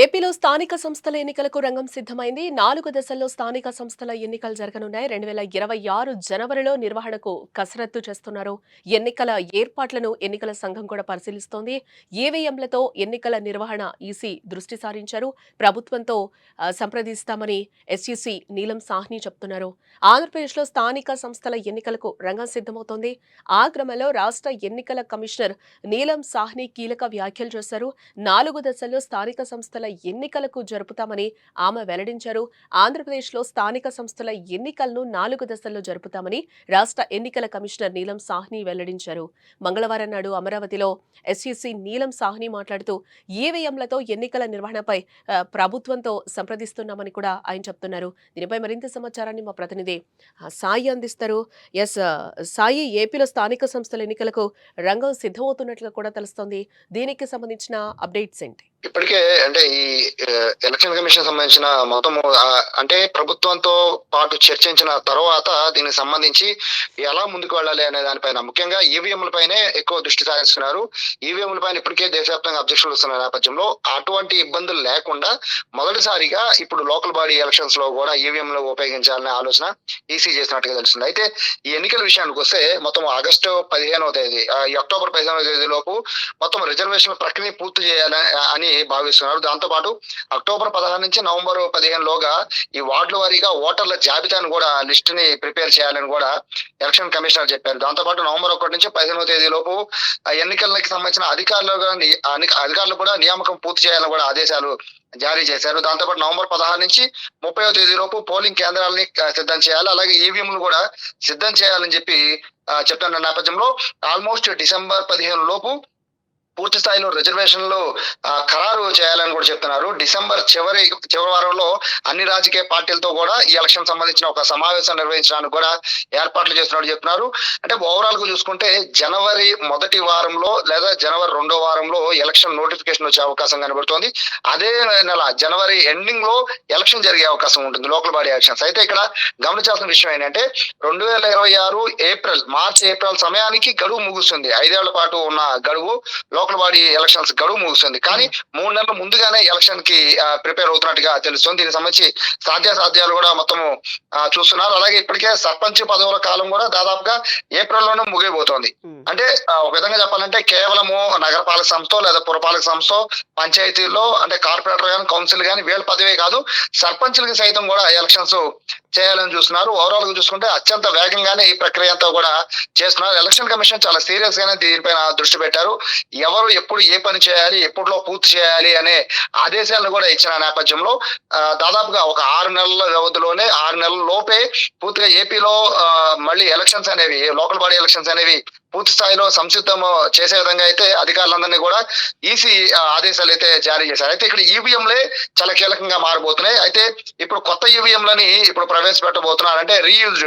ఏపీలో స్థానిక సంస్థల ఎన్నికలకు రంగం సిద్ధమైంది. నాలుగు దశల్లో స్థానిక సంస్థల ఎన్నికలు జరగనున్నాయి. రెండు వేల ఇరవై ఆరు జనవరిలో నిర్వహణకు కసరత్తు చేస్తున్నారు. ఎన్నికల ఏర్పాట్లను ఎన్నికల సంఘం కూడా పరిశీలిస్తోంది. ఈవీఎంలతో ఎన్నికల నిర్వహణ ఈసీ దృష్టి సారించారు. ప్రభుత్వంతో సంప్రదిస్తామని ఎస్ఈసీ నీలం సాహ్ని చెప్తున్నారు. ఆంధ్రప్రదేశ్లో స్థానిక సంస్థల ఎన్నికలకు రంగం సిద్ధమవుతోంది. ఆ క్రమంలో రాష్ట్ర ఎన్నికల కమిషనర్ నీలం సాహ్ని కీలక వ్యాఖ్యలు చేశారు. నాలుగు దశల్లో స్థానిక సంస్థల ఎన్నికలకు జరుపుతామని ఆమె వెల్లడించారు. ఆంధ్రప్రదేశ్లో స్థానిక సంస్థల ఎన్నికలను నాలుగు దశల్లో జరుపుతామని రాష్ట్ర ఎన్నికల కమిషనర్ నీలం సాహ్ని వెల్లడించారు. మంగళవారం నాడు అమరావతిలో ఎస్ఈసి నీలం సాహ్ని మాట్లాడుతూ ఈవీఎంలతో ఎన్నికల నిర్వహణపై ప్రభుత్వంతో సంప్రదిస్తున్నామని కూడా ఆయన చెప్తున్నారు. దీనిపై మరింత సమాచారాన్ని మా ప్రతినిధి సాయి అందిస్తారు. ఎస్ సాయి ఏపీలో స్థానిక సంస్థల ఎన్నికలకు రంగం సిద్ధమవుతున్నట్లుగా కూడా తెలుస్తోంది. దీనికి సంబంధించిన అప్డేట్స్ ఏంటి? ఇప్పటికే అంటే ఈ ఎలక్షన్ కమిషన్ సంబంధించిన మొత్తం అంటే ప్రభుత్వంతో పాటు చర్చించిన తర్వాత దీనికి సంబంధించి ఎలా ముందుకు వెళ్ళాలి అనే దానిపైన ముఖ్యంగా ఈవీఎంల పైనే ఎక్కువ దృష్టి సారిస్తున్నారు. ఈవీఎంల పైన ఇప్పటికే దేశవ్యాప్తంగా అబ్జెక్షన్లు వస్తున్న నేపథ్యంలో అటువంటి ఇబ్బందులు లేకుండా మొదటిసారిగా ఇప్పుడు లోకల్ బాడీ ఎలక్షన్స్లో కూడా ఈవీఎంలు ఉపయోగించాలనే ఆలోచన ఈసీ చేసినట్టుగా తెలుస్తుంది. అయితే ఈ ఎన్నికల విషయానికి వస్తే మొత్తం ఆగస్టు పదిహేనవ తేదీ ఆ, అక్టోబర్ పదిహేనవ తేదీ లోపు మొత్తం రిజర్వేషన్ ప్రక్రియ పూర్తి చేయాలని అని భావిస్తున్నారు. దాంతోపాటు అక్టోబర్ పదహారు నుంచి నవంబర్ పదిహేను లోగా ఈ వార్డుల వారీగా ఓటర్ల జాబితాను కూడా లిస్ట్ని ప్రిపేర్ చేయాలని కూడా ఎలక్షన్ కమిషనర్ చెప్పారు. దాంతోపాటు నవంబర్ ఒకటి నుంచి పదిహేనవ తేదీ లోపు ఎన్నికలకి సంబంధించిన అధికారులు అధికారులు కూడా నియామకం పూర్తి చేయాలని కూడా ఆదేశాలు జారీ చేశారు. దాంతోపాటు నవంబర్ పదహారు నుంచి ముప్పై తేదీ లోపు పోలింగ్ కేంద్రాలని సిద్ధం చేయాలి. అలాగే ఈవీఎంలు కూడా సిద్ధం చేయాలని చెప్పి చెప్తున్న నేపథ్యంలో ఆల్మోస్ట్ డిసెంబర్ పదిహేను లోపు పూర్తి స్థాయిలో రిజర్వేషన్లు ఖరారు చేయాలని కూడా చెప్తున్నారు. డిసెంబర్ చివరి చివరి వారంలో అన్ని రాజకీయ పార్టీలతో కూడా ఈ ఎలక్షన్ సంబంధించిన ఒక సమావేశం నిర్వహించడానికి కూడా ఏర్పాట్లు చేస్తున్నట్టు చెప్తున్నారు. అంటే ఓవరాల్గా చూసుకుంటే జనవరి మొదటి వారంలో లేదా జనవరి రెండో వారంలో ఎలక్షన్ నోటిఫికేషన్ వచ్చే అవకాశం కనబడుతోంది. అదే నెల జనవరి ఎండింగ్లో ఎలక్షన్ జరిగే అవకాశం ఉంటుంది లోకల్ బాడీ ఎలక్షన్స్. అయితే ఇక్కడ గమనించాల్సిన విషయం ఏంటంటే రెండు వేల ఇరవై ఆరు ఏప్రిల్ మార్చ్ ఏప్రిల్ సమయానికి గడువు ముగుస్తుంది. ఐదేళ్ళ పాటు ఉన్న గడువు లోకల్ బాడీ ఎలక్షన్స్ గడువు ముగుస్తుంది కానీ మూడు నెలల ముందుగానే ఎలక్షన్కి ప్రిపేర్ అవుతున్నట్టుగా తెలుస్తుంది. దీనికి సంబంధించి సాధ్యాసాధ్యాలు కూడా మొత్తము చూస్తున్నారు. అలాగే ఇప్పటికే సర్పంచ్ పదవుల కాలం కూడా దాదాపుగా ఏప్రిల్లోనే ముగిపోతోంది అంటే ఒక విధంగా చెప్పాలంటే కేవలము నగరపాలక సంస్థ లేదా పురపాలక సంస్థ పంచాయతీల్లో అంటే కార్పొరేటర్ కానీ కౌన్సిల్ కానీ వీళ్ళ పదవే కాదు. సర్పంచులకి సైతం కూడా ఎలక్షన్స్ చేయాలని చూస్తున్నారు. ఓవరాల్గా చూసుకుంటే అత్యంత వేగంగానే ఈ ప్రక్రియ అంతా కూడా చేస్తున్నారు. ఎలక్షన్ కమిషన్ చాలా సీరియస్ గానే దీనిపైన దృష్టి పెట్టారు. ఎవరు ఎప్పుడు ఏ పని చేయాలి ఎప్పుడులో పూర్తి చేయాలి అనే ఆదేశాలను కూడా ఇచ్చిన నేపథ్యంలో దాదాపుగా ఒక ఆరు నెలల వ్యవధిలోనే ఆరు నెలల లోపే పూర్తిగా ఏపీలో మళ్ళీ ఎలక్షన్స్ అనేవి లోకల్ బాడీ ఎలక్షన్స్ అనేవి పూర్తి స్థాయిలో సంసిద్ధం చేసే విధంగా అయితే అధికారులందరినీ కూడా ఈసీ ఆదేశాలు అయితే జారీ చేశారు. అయితే ఇక్కడ ఈవీఎంలే చాలా కీలకంగా మారబోతున్నాయి. అయితే ఇప్పుడు కొత్త ఈవీఎంలని ఇప్పుడు ప్రవేశపెట్టబోతున్నారు. అంటే రీయూజ్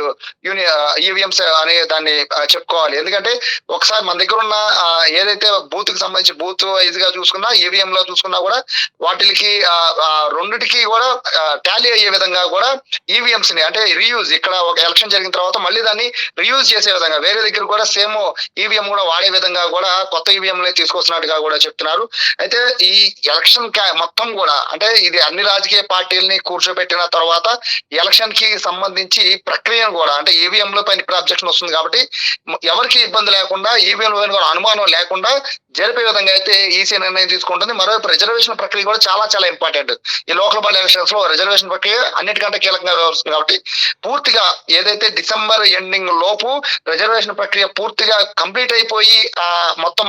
యూని ఈవీఎంస్ అనే దాన్ని చెప్పుకోవాలి. ఎందుకంటే ఒకసారి మన దగ్గర ఉన్న ఏదైతే బూత్కి సంబంధించి బూత్ వైజ్గా చూసుకున్నా ఈవీఎం లో చూసుకున్నా కూడా వాటికి రెండిటికి కూడా టాలీ అయ్యే విధంగా కూడా ఈవీఎంస్ని అంటే రీయూజ్ ఇక్కడ ఒక ఎలక్షన్ జరిగిన తర్వాత మళ్ళీ దాన్ని రీయూజ్ చేసే విధంగా వేరే దగ్గర కూడా సేమ్ ఈవీఎం కూడా వాడే విధంగా కూడా కొత్త ఈవీఎంలే తీసుకొస్తున్నట్టుగా కూడా చెప్తున్నారు. అయితే ఈ ఎలక్షన్ మొత్తం కూడా అంటే ఇది అన్ని రాజకీయ పార్టీలని కూర్చోబెట్టిన తర్వాత ఎలక్షన్కి సంబంధించి ప్రక్రియను కూడా అంటే ఈవీఎం లో పైన ఇప్పుడు అబ్జెక్షన్ వస్తుంది కాబట్టి ఎవరికి ఇబ్బంది లేకుండా ఈవీఎం పైన కూడా అనుమానం లేకుండా జరిపే విధంగా అయితే ఈసీ నిర్ణయం తీసుకుంటుంది. మరోవైపు రిజర్వేషన్ ప్రక్రియ కూడా చాలా చాలా ఇంపార్టెంట్ ఈ లోకల్ బాడీ ఎలక్షన్స్లో రిజర్వేషన్ ప్రక్రియ అన్నిటికంటే కీలకంగా వ్యవహరిస్తుంది కాబట్టి పూర్తిగా ఏదైతే డిసెంబర్ ఎండింగ్ లోపు రిజర్వేషన్ ప్రక్రియ పూర్తిగా కంప్లీట్ అయిపోయి ఆ మొత్తం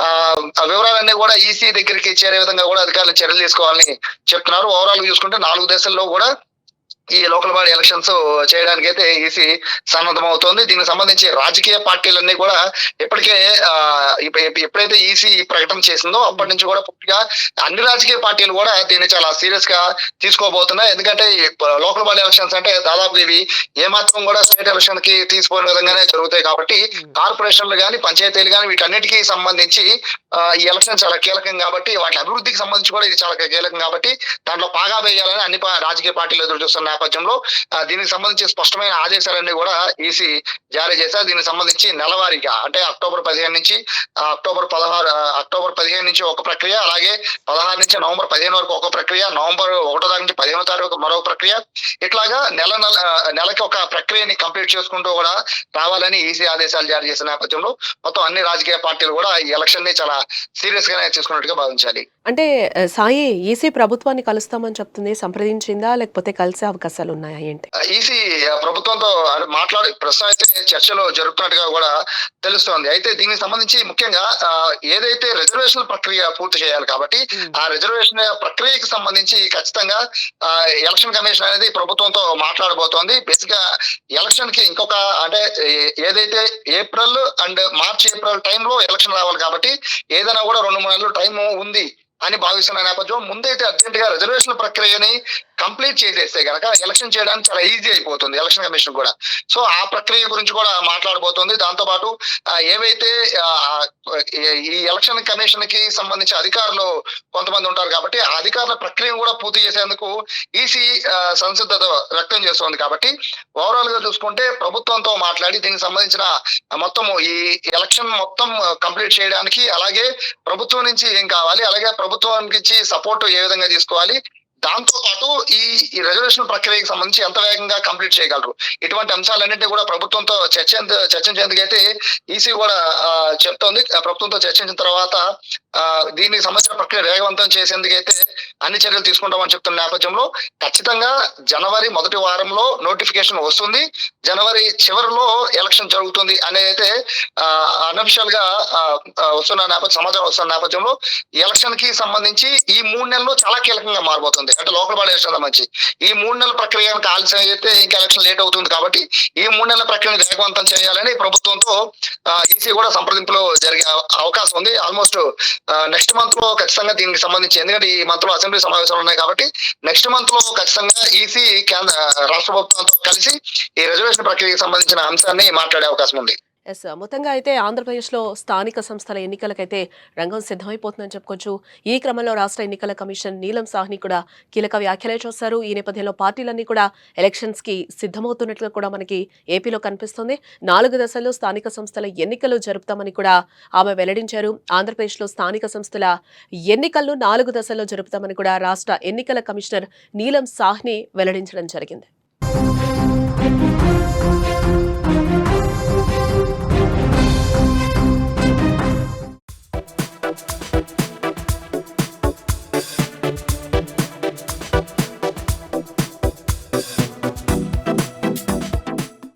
ఆ వివరాలన్నీ కూడా ఈసీ దగ్గరికి చేరే విధంగా కూడా అధికారులు చర్యలు తీసుకోవాలని చెప్తున్నారు. ఓవరాల్ చూసుకుంటే నాలుగు దశల్లో కూడా ఈ లోకల్ బాడీ ఎలక్షన్స్ చేయడానికి అయితే ఈసీ సన్నద్ధం అవుతోంది దీనికి సంబంధించి రాజకీయ పార్టీలన్నీ కూడా ఇప్పటికే ఎప్పుడైతే ఈసీ ప్రకటన చేసిందో అప్పటి నుంచి కూడా పూర్తిగా అన్ని రాజకీయ పార్టీలు కూడా దీన్ని చాలా సీరియస్గా తీసుకోబోతున్నాయి. ఎందుకంటే లోకల్ బాడీ ఎలక్షన్స్ అంటే దాదాపు ఇవి ఏమాత్రం కూడా స్టేట్ ఎలక్షన్కి తీసుకోని విధంగానే జరుగుతాయి కాబట్టి కార్పొరేషన్లు కానీ పంచాయతీలు కానీ వీటన్నిటికీ సంబంధించి ఈ ఎలక్షన్ చాలా కీలకం కాబట్టి వాటి అభివృద్ధికి సంబంధించి కూడా ఇది చాలా కీలకం కాబట్టి దాంట్లో పాగా వేయాలని అన్ని రాజకీయ పార్టీలు ఎదురు చూస్తున్నారు నేపథ్యంలో దీనికి సంబంధించి స్పష్టమైన ఆదేశాలన్నీ కూడా ఈసీ జారీ చేశారు. దీనికి సంబంధించి నెలవారీగా అంటే అక్టోబర్ పదిహేను నుంచి అక్టోబర్ పదహారు అక్టోబర్ పదిహేను నుంచి ఒక ప్రక్రియ అలాగే పదహారు నుంచి నవంబర్ పదిహేను వరకు ఒక ప్రక్రియ నవంబర్ ఒకటో తారీఖు నుంచి పదిహేనో తారీఖు మరో ప్రక్రియ. ఇట్లాగా నెల నెల నెలకి ఒక ప్రక్రియని కంప్లీట్ చేసుకుంటూ కూడా రావాలని ఈసీ ఆదేశాలు జారీ చేసిన నేపథ్యంలో మొత్తం అన్ని రాజకీయ పార్టీలు కూడా ఈ ఎలక్షన్ని చాలా సీరియస్ గానే తీసుకున్నట్టుగా భావించాలి. అంటే సాయి ఈసీ ప్రభుత్వాన్ని కలుస్తామని చెప్తుంది సంప్రదించిందా లేకపోతే కలిసే అవకాశాలు ఉన్నాయా ఏంటి ఈసీ ప్రభుత్వంతో మాట్లాడి ప్రస్తుతం అయితే చర్చలు జరుగుతున్నట్టుగా కూడా తెలుస్తోంది. అయితే దీనికి సంబంధించి ముఖ్యంగా ఏదైతే రిజర్వేషన్ ప్రక్రియ పూర్తి చేయాలి కాబట్టి ఆ రిజర్వేషన్ ప్రక్రియకి సంబంధించి ఖచ్చితంగా ఎలక్షన్ కమిషన్ అనేది ప్రభుత్వంతో మాట్లాడబోతోంది. బేసిక్గా ఎలక్షన్కి ఇంకొక అంటే ఏదైతే ఏప్రిల్ అండ్ మార్చ్ ఏప్రిల్ టైంలో ఎలక్షన్ రావాలి కాబట్టి ఏదైనా కూడా రెండు మూడు నెలలు టైం ఉంది అని భావిస్తున్న నేపథ్యం. ముందైతే అర్జెంట్గా రిజర్వేషన్ ప్రక్రియని కంప్లీట్ చేసేస్తే గనక ఎలక్షన్ చేయడానికి చాలా ఈజీ అయిపోతుంది ఎలక్షన్ కమిషన్ కూడా. సో ఆ ప్రక్రియ గురించి కూడా మాట్లాడబోతుంది. దాంతో పాటు ఏవైతే ఈ- ఎలక్షన్ కమిషన్కి సంబంధించి అధికారులు కొంతమంది ఉంటారు కాబట్టి ఆ అధికారుల ప్రక్రియను కూడా పూర్తి చేసేందుకు ఈసీ సంసిద్ధత వ్యక్తం చేస్తోంది కాబట్టి ఓవరాల్గా చూసుకుంటే ప్రభుత్వంతో మాట్లాడి దీనికి సంబంధించిన మొత్తం ఈ ఎలక్షన్ మొత్తం కంప్లీట్ చేయడానికి అలాగే ప్రభుత్వం నుంచి ఏం కావాలి అలాగే ప్రభుత్వానికి సపోర్ట్ ఏ విధంగా తీసుకోవాలి దాంతో పాటు ఈ ఈ రిజర్వేషన్ ప్రక్రియకి సంబంధించి ఎంత వేగంగా కంప్లీట్ చేయగలరు? ఇటువంటి అంశాలన్నింటినీ కూడా ప్రభుత్వంతో చర్చ చర్చించేందుకైతే ఈసీ కూడా చెప్తోంది. ప్రభుత్వంతో చర్చించిన తర్వాత దీనికి సంబంధించిన ప్రక్రియ వేగవంతం చేసేందుకైతే అన్ని చర్యలు తీసుకుంటామని చెప్తున్న నేపథ్యంలో ఖచ్చితంగా జనవరి మొదటి వారంలో నోటిఫికేషన్ వస్తుంది. జనవరి చివరిలో ఎలక్షన్ జరుగుతుంది అనేది అయితే అనఫిషియల్గా వస్తున్న నేపథ్యం సమాచారం వస్తున్న నేపథ్యంలో ఎలక్షన్కి సంబంధించి ఈ మూడు నెలలు చాలా కీలకంగా మారబోతుంది. అంటే లోకల్ బాడీ ఎలక్షన్ సంబంధించి ఈ మూడు నెలల ప్రక్రియ ఆలోచన ఆలస్యం అయితే ఇంకా ఎలక్షన్ లేట్ అవుతుంది కాబట్టి ఈ మూడు నెలల ప్రక్రియను వేగవంతం చేయాలని ప్రభుత్వంతో ఈసీ కూడా సంప్రదింపులో జరిగే అవకాశం ఉంది. ఆల్మోస్ట్ నెక్స్ట్ మంత్లో ఖచ్చితంగా దీనికి సంబంధించి ఎందుకంటే ఈ మంత్లో అసెంబ్లీ సమావేశాలు ఉన్నాయి కాబట్టి నెక్స్ట్ మంత్లో ఖచ్చితంగా ఈసీ కేంద్ర రాష్ట్ర ప్రభుత్వంతో కలిసి ఈ రిజర్వేషన్ ప్రక్రియకి సంబంధించిన అంశాన్ని మాట్లాడే అవకాశం ఉంది. ఎస్. మొత్తంగా అయితే ఆంధ్రప్రదేశ్లో స్థానిక సంస్థల ఎన్నికలకైతే రంగం సిద్ధమైపోతుందని చెప్పుకోవచ్చు. ఈ క్రమంలో రాష్ట్ర ఎన్నికల కమిషన్ నీలం సాహ్ని కూడా కీలక వ్యాఖ్యలే చేశారు. ఈ నేపథ్యంలో పార్టీలన్నీ కూడా ఎలక్షన్స్కి సిద్ధమవుతున్నట్లుగా కూడా మనకి ఏపీలో కనిపిస్తుంది. నాలుగు దశల్లో స్థానిక సంస్థల ఎన్నికలు జరుపుతామని కూడా ఆమె వెల్లడించారు. ఆంధ్రప్రదేశ్లో స్థానిక సంస్థల ఎన్నికలను నాలుగు దశల్లో జరుపుతామని కూడా రాష్ట్ర ఎన్నికల కమిషనర్ నీలం సాహ్ని వెల్లడించడం జరిగింది.